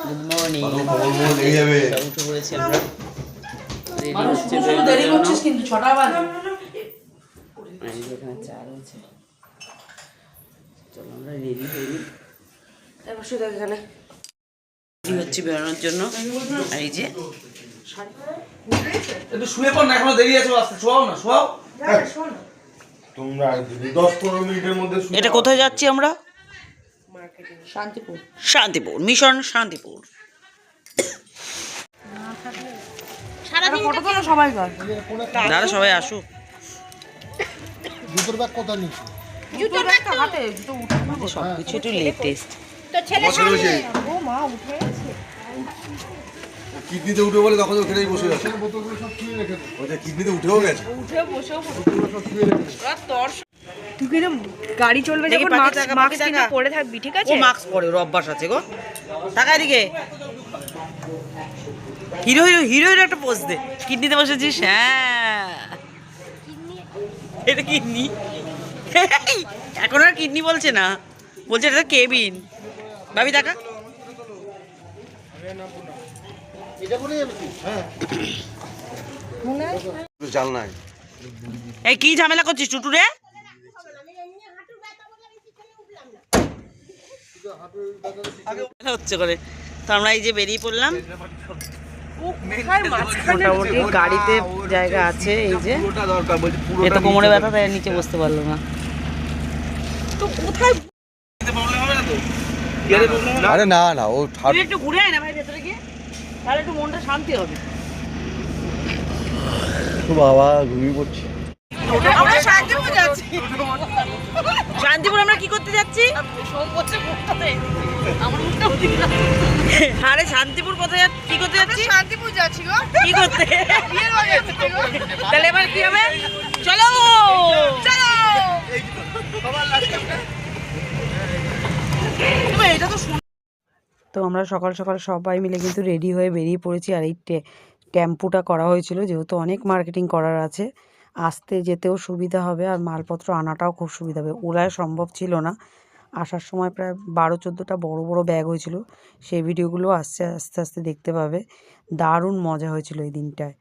Good morning উঠে পড়েছি আমরা রেডি হচ্ছে কিন্তু ছটা বাজে এখানে চা রয়েছে চলো আমরা রেডি হয়ে নিই এবার শুধু এখানে রেডি হচ্ছে বেরোনোর জন্য আর এই যে একটু শুয়ে পড় না এখনও দেরি আছে আসতে শোয়াও না শোয়াও তোমরা মিনিটের মধ্যে এটা কোথায় যাচ্ছি আমরা শান্তিপুর। শান্তিপুর মিশন শান্তিপুর। সবাই দাদা সবাই আসুক জুতোর ব্যাগ কোথায় নিয়েছি? জুতো ব্যাগটা হাতে জুতো উঠে সব কিছু একটু লেটেস্ট বসে রয়েছে ও মা উঠে কিডনিতে উঠে বলে তখন ওখানেই বসে আছে। বোতলগুলো সব রেখে দে। ওটা কিডনিতে উঠেও গেছে। উঠে বসেও বোতলগুলো সব রেখে তুই কিন্তু গাড়ি চলবে দেখি যখন মাস্ক মাস্ক কিন্তু পরে থাকবি ঠিক ও আছে মাস্ক পরে ওর অভ্যাস আছে গো। টাকা এদিকে। হিরো হিরো হিরো হিরো একটা পোজ দে। কিডনিতে বসেছিস? হ্যাঁ। এটা কিডনি? এখন আর কিডনি বলছে না। বলছে এটা কেবিন। ভাবি টাকা এই কি ঝামেলা করছিস টুটু রে হচ্ছে করে। তো আমরা এই যে বেরিয়ে পড়লাম। মোটামুটি গাড়িতে জায়গা আছে এই যে। এত কোমরে ব্যথা তাই নিচে বসতে পারল না। আরে না? না ও একটু ঘুরে আয় না ভাই ভেতরে গিয়ে। তাহলে একটু মনটা শান্তি হবে। বাবা ঘুমিয়ে পড়ছি। শান্তিপুর আমরা কি করতে যাচ্ছি? আরে শান্তিপুর কোথায় কি করতে যাচ্ছি? শান্তিপুর যাচ্ছি গো। কি করতে? তাহলে এবার কি হবে? চলো! চলো! তো আমরা সকাল সকাল সবাই মিলে কিন্তু রেডি হয়ে বেরিয়ে পড়েছি। আর এই টেম্পুটা করা হয়েছিল যেহেতু অনেক মার্কেটিং করার আছে। আসতে যেতেও সুবিধা হবে আর মালপত্র আনাটাও খুব সুবিধা হবে। ওলায় সম্ভব ছিল না। আসার সময় প্রায় বারো, চোদ্দোটা বড় বড় ব্যাগ হয়েছিল। সেই ভিডিওগুলো আস্তে আস্তে আস্তে দেখতে পাবে। দারুণ মজা হয়েছিল এই দিনটায়।